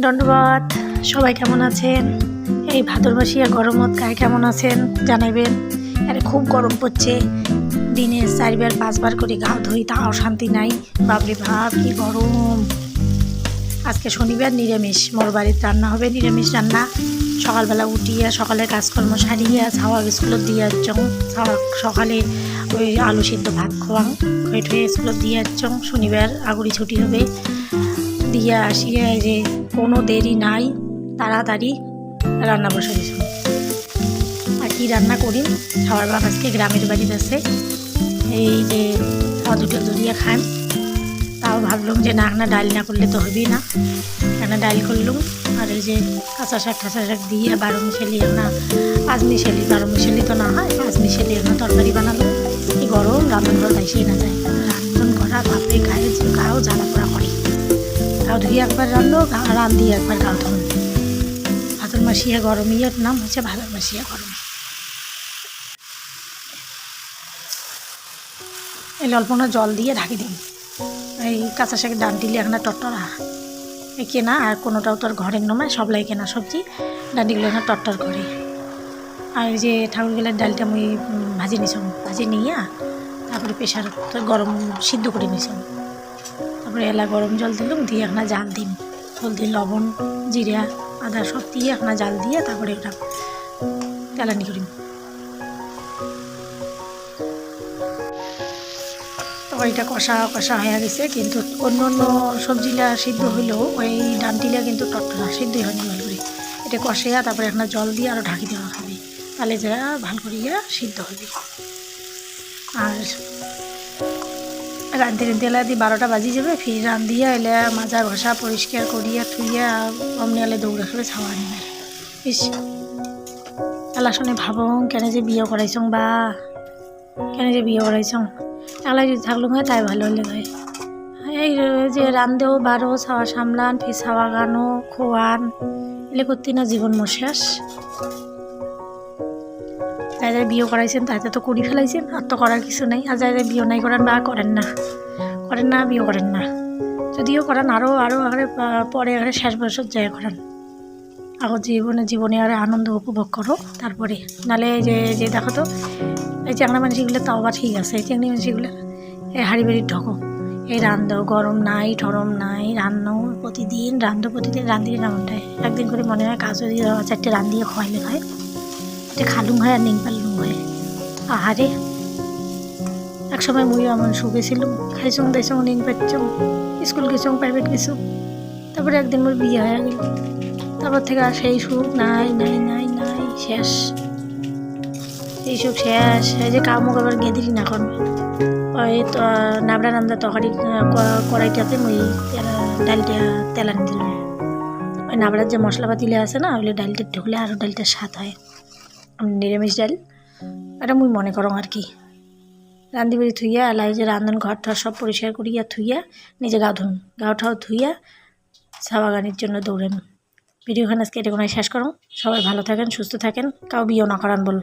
ধন্যবাদ। সবাই কেমন আছেন? এই ভাদর মাসিয়া গরমত কায় কেমন আছেন জানাবেন। আরে খুব গরম পড়ছে। দিনে চারবার, পাঁচবার করে গা ধুই, তাও শান্তি নাই। বাপরে ভাব কি গরম। আজকে শনিবার, নিরামিষ। মোর বাড়ির রান্না হবে, নিরামিষ রান্না। সকালবেলা উঠিয়া, সকালে কাজকর্ম সারিয়া, ছাওয়া স্কুলত দিয়ে যাচ্ছং সকালে ওই আলু সিদ্ধ ভাত খোয়াং। খয়ে ঠয়ে স্কুলত দিয়ে যাচ্ছং শনিবার, আগুড়ি ছুটি হবে। দিয়ে আসিয়া যে কোনো দেরি নাই, তাড়াতাড়ি রান্না বসে দিয়েছি আর কি রান্না করি? খাওয়ার বাপ আজকে গ্রামের বাড়িতে আছে। এই যে দুটো দিয়ে খান তাও ভাবলাম যে না না ডাল না করলে তো হবেই না। কেন ডাল করলুম? আর এই যে কাঁচা শাক কাঁচা শাক দিয়ে বারো মিশালি না পাঁচ মিশালি বারো মিশালি তো না হয় পাঁচ মিশালি না তরকারি বানালো। এই গরম রান্ধন ঘর তাইসেই না যায়। ধুয়ে একবার গা রান্ধি একবার গাও ধুন ভাদর মাসিয়া গরম ইয়ের নাম হচ্ছে ভাদর মাসিয়া গরম এই অল্পনা জল দিয়ে ঢাকি দিন। এই কাঁচা শাকের ডান দিলে এখন টট্টরা এই কেনা আর কোনোটাও তোর ঘরের নমায় সবলাই কেনা সবজি ডান্ডিগুলো এখন টট্টর করে। আর এই যে ঠাকুরগুলার ডালটা উম, ভাজি নিছম ভাজি নিয়ে তারপরে প্রেশার গরম সিদ্ধ করে নিছম। তারপরে এলা গরম জল দিলাম, দিয়ে এখন জাল দিন হলদি লবণ, জিরা, আদা সব দিয়ে এখন জাল দিয়ে তারপরে ওটা তেলানি করিম। তরকারিটা কষা কষা হয়ে গেছে, কিন্তু অন্য অন্য সবজিলা সিদ্ধ হইলেও ওই ডানটিলা কিন্তু টটরা সিদ্ধই হয়নি ভালো করে। এটা কষাইয়া তারপরে একটা জল দিয়ে আরও ঢাকি দেওয়া হবে, তাহলে যা ভালো করিয়া সিদ্ধ হবে আর রান্ধতে রান্ধতে এলা দিয়ে বারোটা বাজি যাবে, ফির রান্ধিয়া এলে মাজা ঘষা পরিষ্কার করিয়া থুইয়া অমনি এলে দৌড়ে খেলে ছাওয়া নিবে। ইস এলা শুনে ভাবং, কেন যে বিয়ে করাইছং বা, কেন যে বিয়ে করাইছং। একলা যদি থাকল হয়, তাই ভালো হলে হয়। এই যে রান্ধেও বারো, ছাওয়া সামলান, ফির ছাওয়া গানো, খোয়ান, এলে করতে না জীবন মশেষ যাই যাই বিয়ে করাইছেন, তাই তো করি ফেলাইছেন, আর তো করার কিছু নেই। আর যাই বিয়ে নাই করেন বা করেন না। করেন না, বিয়ে করেন না। যদিও করেন আরও আরও আগে পরে আরে শেষ বছর যায় করেন। আগর জীবনে জীবনে আরে আনন্দ উপভোগ করো, তারপরে। নালে যে যে দেখো তো, এই চ্যাংড়া মানসিগুলো তাও আবার ঠিক আছে। এই চ্যাংড়ি মানসিগুলো এই হাড়ি বাড়ির ঢকো। এই রান্ধো, গরম নাই, ঠরম নাই রান্নাও প্রতিদিন, রান্ধো প্রতিদিন রান্ধিয়ে না মনটায় একদিন করে মনে হয় কাজ যদি চারটে রান্ধিয়ে খাওয়াইলে এটা খালুং হয় আর নিং পাল্লুং হয়। আহারে, একসময় মুই এমন সুখে ছিলাম। খাইছং দাইছং নিং পাচ্ছং স্কুল গেছং প্রাইভেট গেছং তারপরে একদিন মোর বিয়ে হয়ে গেল। তারপর থেকে আর সেই সুখ নাই নাই নাই নাই, শেষ। এইসব শেষ। এই যে কামুক আবার গেদিরি না এখন। ওই তো, নাবড়া নামদা তরকারি কড়াইটাতে মুই তেল- ডালটা তেলানি দিলাম। ওই নাবড়ার যে মশলাপাতিলে আছে না ওইগুলো ডালটা ঢুকলে আরও ডালটা স্বাদ হয়। নিরামিষ ডাল। এটা মুই মনে করং আর কি। রান্ধি বাড়ি থুইয়া এলাই যে রান্ধন ঘর ঠর সব পরিষ্কার করিয়া থুইয়া, নিজে গা ধুন গাও ঠাও থুইয়া সাবাগানির জন্য দৌড়েন ভিডিওখানে আজকে এটা কোনো শেষ করুন সবাই ভালো থাকেন, সুস্থ থাকেন, কাউ বিয়েও না করান বল।